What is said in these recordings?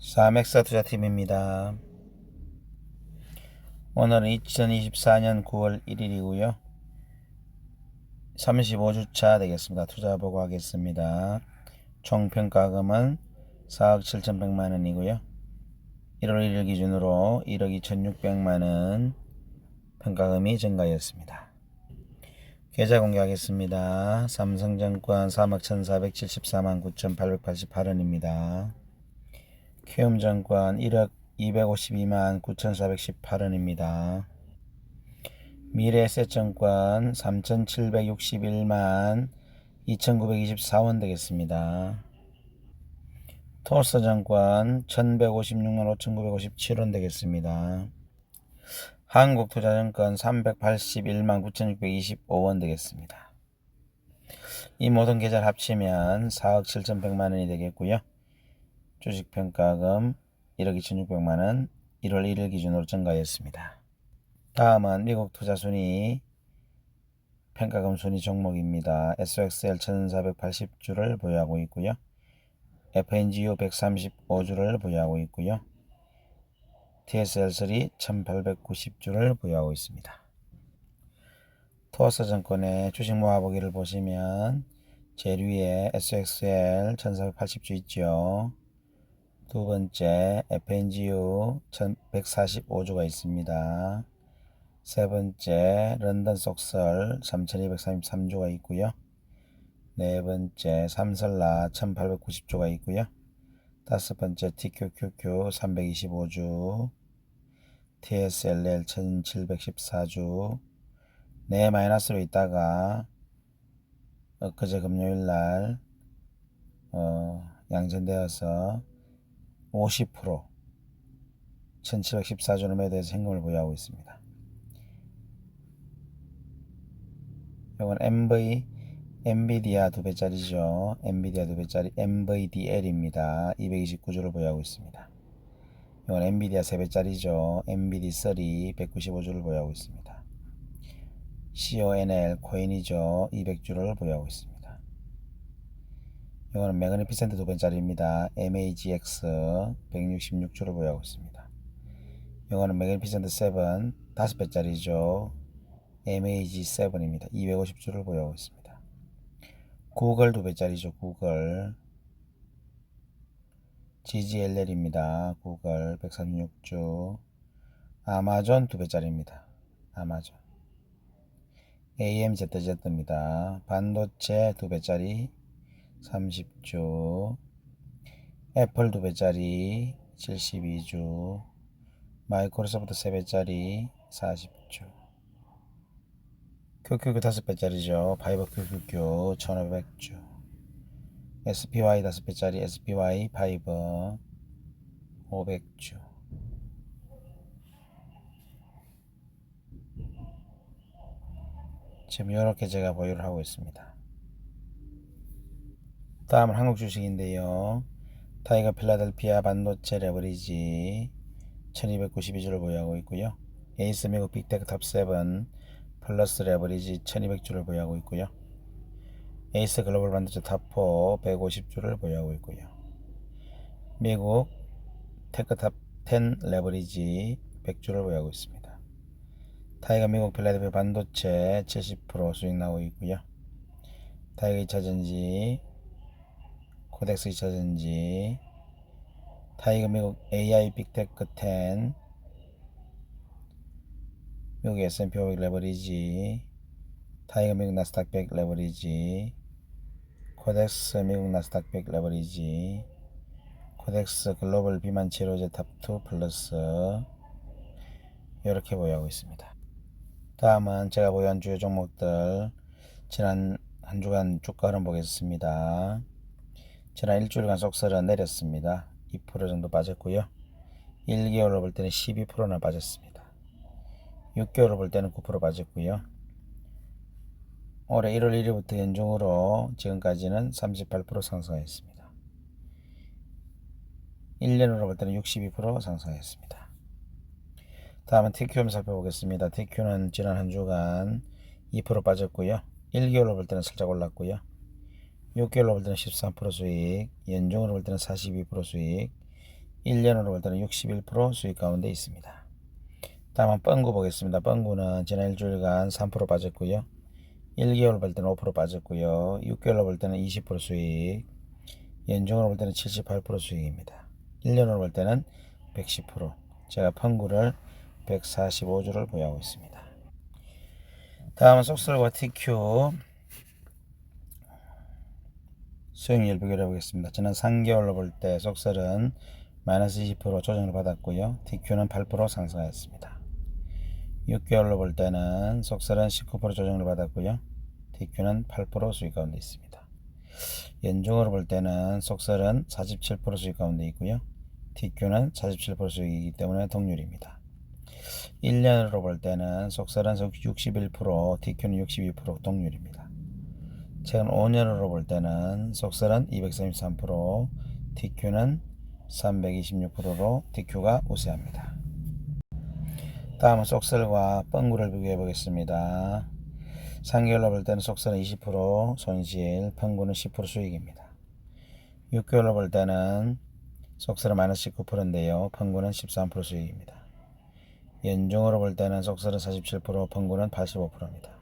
사맥사 투자팀입니다. 오늘은 2024년 9월 1일이고요. 35주차 되겠습니다. 투자 보고 하겠습니다. 총 평가금은 4억 7,100만 원이고요. 1월 1일 기준으로 1억 2,600만 원 평가금이 증가하였습니다. 계좌 공개하겠습니다. 삼성증권 3억 1,474만 9,888원입니다. 키움증권 1억 252만 9,418원입니다. 미래에셋증권 3,761만 2,924원 되겠습니다. 토스증권 1,156만 5,957원 되겠습니다. 한국투자증권 381만 9,625원 되겠습니다. 이 모든 계좌를 합치면 4억 7,100만 원이 되겠고요. 주식평가금 1억 2,600만원 1월 1일 기준으로 증가했습니다. 다음은 미국 투자순위 평가금 순위 종목입니다. SXL 1480주를 보유하고 있고요. FNGU 135주를 보유하고 있고요. TSL3 1890주를 보유하고 있습니다. 토어스 증권의 주식 모아보기를 보시면 제일 위에 SXL 1480주 있죠. 두 번째 FNGU 1145주가 있습니다. 세 번째 런던 속설 3233주가 있고요. 네 번째 삼설라 1890주가 있고요. 다섯 번째 TQQQ 325주 TSLL 1714주 네 마이너스로 있다가 엊그제 금요일날 어, 양전되어서 50% 1714주를 매도해서 현금을 보유하고 있습니다. 이건 MV 엔비디아 두 배짜리죠. 엔비디아 두 배짜리 NVDL입니다. 229주를 보유하고 있습니다. 이건 엔비디아 세 배짜리죠. NVD3 195주를 보유하고 있습니다. CONL 코인이죠. 200주를 보유하고 있습니다. 이거는 매그니피센트 두 번짜리입니다. MAGX 166주를 보유하고 있습니다. 이거는 매그니피센트 7 다섯 배짜리죠. MAG7입니다. 250주를 보유하고 있습니다. 구글 두 배짜리죠. 구글 GGLL입니다. 구글 136주 아마존 두 배짜리입니다. 아마존 AMZZ입니다. 반도체 두 배짜리 30주 애플 두 배짜리? 72주 마이크로소프트 세 배짜리? 40주 QQQ 다섯 배짜리죠. 파이버 QQQ 1500주 SPY 다섯 배짜리 SPY 파이버 500주 지금 이렇게 제가 보유를 하고 있습니다. 다음은 한국 주식인데요. 타이거 필라델피아 반도체 레버리지 1292주를 보유하고 있고요. 에이스 미국 빅테크 탑7 플러스 레버리지 1200주를 보유하고 있고요. 에이스 글로벌 반도체 탑4 150주를 보유하고 있고요. 미국 테크 탑10 레버리지 100주를 보유하고 있습니다. 타이거 미국 필라델피아 반도체 70% 수익 나오고 있고요. 타이거 2차전지 코덱스 2차전지 타이거 미국 AI 빅테크 10 미국 S&P 500 레버리지 타이거 미국 나스닥 100 레버리지 코덱스 미국 나스닥 100 레버리지 코덱스 글로벌 비만 치료제 탑2 플러스 이렇게 보유하고 있습니다. 다음은 제가 보유한 주요 종목들 지난 한 주간 주가 흐름 보겠습니다. 지난 일주일간 속설은 내렸습니다. 2% 정도 빠졌고요. 1개월로 볼 때는 12%나 빠졌습니다. 6개월로 볼 때는 9% 빠졌고요. 올해 1월 1일부터 연중으로 지금까지는 38% 상승했습니다. 1년으로 볼 때는 62% 상승했습니다. 다음은 TQ 한번 살펴보겠습니다. TQ는 지난 한 주간 2% 빠졌고요. 1개월로 볼 때는 살짝 올랐고요. 6개월로 볼 때는 13% 수익, 연중으로 볼 때는 42% 수익, 1년으로 볼 때는 61% 수익 가운데 있습니다. 다음은 뻥구 보겠습니다. 뻥구는 지난 일주일간 3% 빠졌고요. 1개월 볼 때는 5% 빠졌고요. 6개월로 볼 때는 20% 수익, 연중으로 볼 때는 78% 수익입니다. 1년으로 볼 때는 110%. 제가 펑구를 145주를 보유하고 있습니다. 다음은 속설과 TQ 수익률 비교를 해보겠습니다. 지난 3개월로 볼 때 속설은 마이너스 20% 조정을 받았고요. TQ는 8% 상승하였습니다. 6개월로 볼 때는 속설은 19% 조정을 받았고요. TQ는 8% 수익 가운데 있습니다. 연중으로 볼 때는 속설은 47% 수익 가운데 있고요. TQ는 47% 수익이기 때문에 동률입니다. 1년으로 볼 때는 속설은 61%, TQ는 62% 동률입니다. 최근 5년으로 볼 때는 속설은 233%, TQ는 326%로 TQ가 우세합니다. 다음은 속설과 뻥구를 비교해 보겠습니다. 3개월로 볼 때는 속설은 20%, 손실, 펑구는 10% 수익입니다. 6개월로 볼 때는 속설은 마이너스 19%인데요. 펑구는 13% 수익입니다. 연중으로 볼 때는 속설은 47%, 펑구는 85%입니다.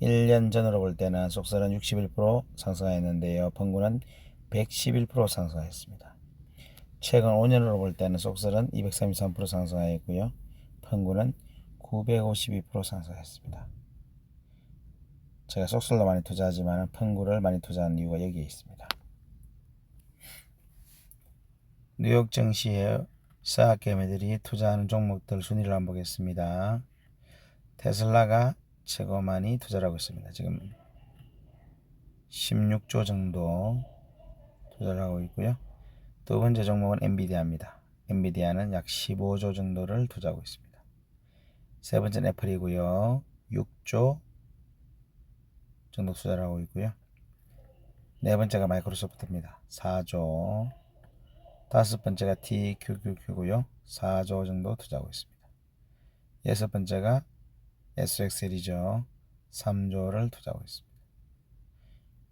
1년 전으로 볼 때는 속설은 61% 상승하였는데요. 펑구는 111% 상승하였습니다. 최근 5년으로 볼 때는 속설은 233% 상승하였고요. 펑구는 952% 상승하였습니다. 제가 속설로 많이 투자하지만 펑구를 많이 투자하는 이유가 여기에 있습니다. 뉴욕 증시의 사학 개미들이 투자하는 종목들 순위를 한번 보겠습니다. 테슬라가 최고 많이 투자를 하고 있습니다. 지금 16조 정도 투자를 하고 있고요. 두 번째 종목은 엔비디아입니다. 엔비디아는 약 15조 정도를 투자하고 있습니다. 세 번째는 애플이고요. 6조 정도 투자를 하고 있고요. 네 번째가 마이크로소프트입니다. 4조. 다섯 번째가 TQQQ고요. 4조 정도 투자하고 있습니다. 여섯 번째가 SXL이죠. 3조를 투자하고 있습니다.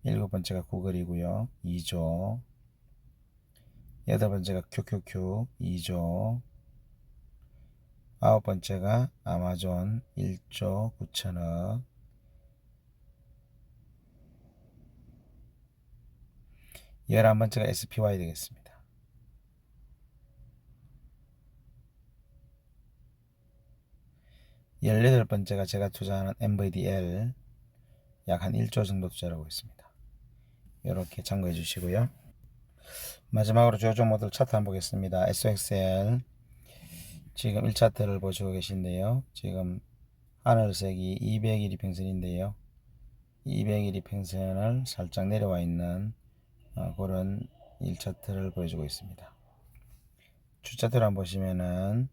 일곱 번째가 구글이고요. 2조. 여덟 번째가 QQQ 2조. 아홉 번째가 아마존 1조 9천억. 열한 번째가 SPY 되겠습니다. 열여덟 번째가 제가 투자하는 MVDL 약 한 1조 정도 투자를 하고 있습니다. 이렇게 참고해 주시고요. 마지막으로 주요 종목들 차트 한번 보겠습니다. SXL 지금 1차트를 보시고 계신데요. 지금 하늘색이 200일 이 평선인데요. 200일 이 평선을 살짝 내려와 있는 어, 그런 1차트를 보여주고 있습니다. 주차트를 한번 보시면은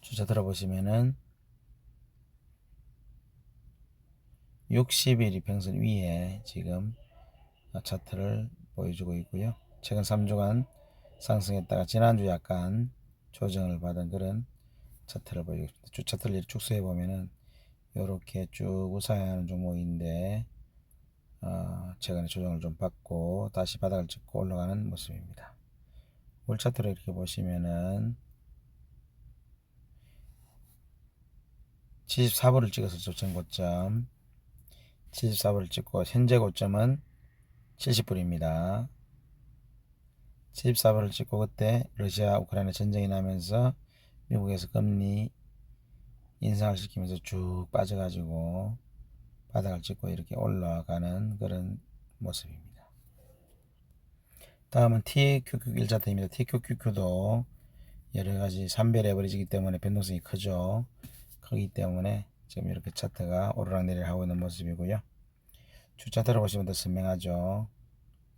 주차트를 보시면은 60일 이평선 위에 지금 차트를 보여주고 있고요. 최근 3주간 상승했다가 지난주 약간 조정을 받은 그런 차트를 보여주고 있습니다. 주차트를 축소해 보면은 이렇게 쭉 우상하는 종목인데 어, 최근에 조정을 좀 받고 다시 바닥을 찍고 올라가는 모습입니다. 물 차트를 이렇게 보시면은 74불을 찍어서 조정 고점 74불을 찍고 현재 고점은 70불입니다. 74불을 찍고 그때 러시아 우크라이나 전쟁이 나면서 미국에서 금리 인상을 시키면서 쭉 빠져가지고 바닥을 찍고 이렇게 올라가는 그런 모습입니다. 다음은 TQQ 1차트입니다. TQQQ도 여러 가지 산별 에버리지기 때문에 변동성이 크죠. 크기 때문에 지금 이렇게 차트가 오르락내리락 하고 있는 모습이고요. 주차트를 보시면 더 선명하죠.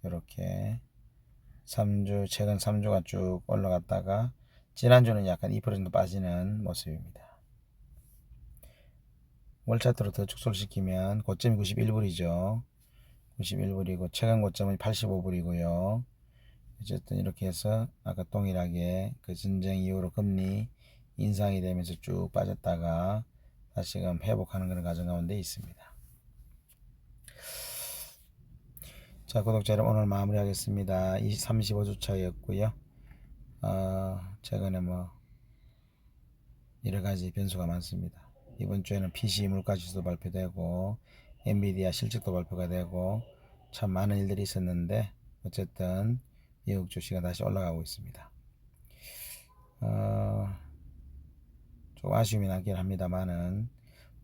이렇게 3주 최근 3주가 쭉 올라갔다가 지난주는 약간 2% 정도 빠지는 모습입니다. 월차트로 더 축소시키면 고점이 91불이죠. 91불이고 최근 고점은 85불이고요. 어쨌든 이렇게 해서 아까 동일하게 그 전쟁 이후로 금리 인상이 되면서 쭉 빠졌다가 다시금 회복하는 그런 과정 가운데 있습니다. 자, 구독자 여러분 오늘 마무리하겠습니다. 35주차였고요. 어, 최근에 뭐 여러 가지 변수가 많습니다. 이번 주에는 PC 물가 지수도 발표되고 엔비디아 실적도 발표가 되고 참 많은 일들이 있었는데 어쨌든 미국 주식은 다시 올라가고 있습니다. 어, 좀 아쉬움이 남긴 합니다만은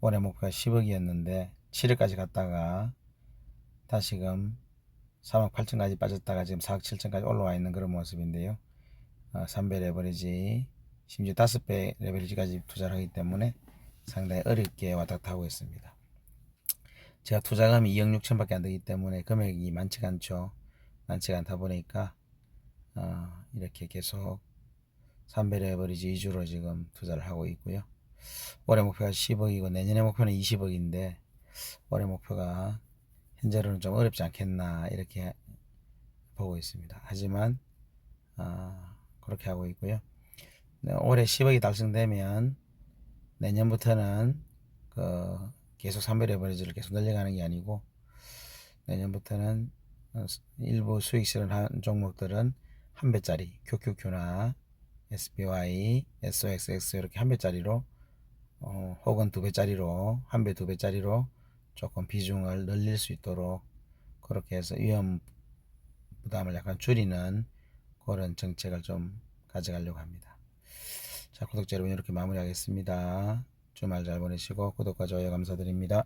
올해 목표가 10억이었는데 7억까지 갔다가 다시금 3억 8천까지 빠졌다가 지금 4억 7천까지 올라와 있는 그런 모습인데요. 어, 3배 레버리지 심지어 5배 레버리지까지 투자를 하기 때문에 상당히 어렵게 왔다 갔다 하고 있습니다. 제가 투자금이 2억 6천밖에 안 되기 때문에 금액이 많지가 않죠. 많지가 않다 보니까 어, 이렇게 계속 3배 레버리지 위주로 지금 투자를 하고 있고요. 올해 목표가 10억이고 내년의 목표는 20억인데 올해 목표가 현재로는 좀 어렵지 않겠나 이렇게 보고 있습니다. 하지만 어, 그렇게 하고 있고요. 네, 올해 10억이 달성되면 내년부터는 그 계속 3배 레버리지를 계속 늘려가는 게 아니고 내년부터는 어, 일부 수익 실현한 종목들은 한 배짜리 QQQ나 SBY, SOXX 이렇게 한 배짜리로 어, 혹은 두 배짜리로 한 배, 두 배짜리로 조금 비중을 늘릴 수 있도록 그렇게 해서 위험 부담을 약간 줄이는 그런 정책을 좀 가져가려고 합니다. 자, 구독자 여러분 이렇게 마무리하겠습니다. 주말 잘 보내시고 구독과 좋아요 감사드립니다.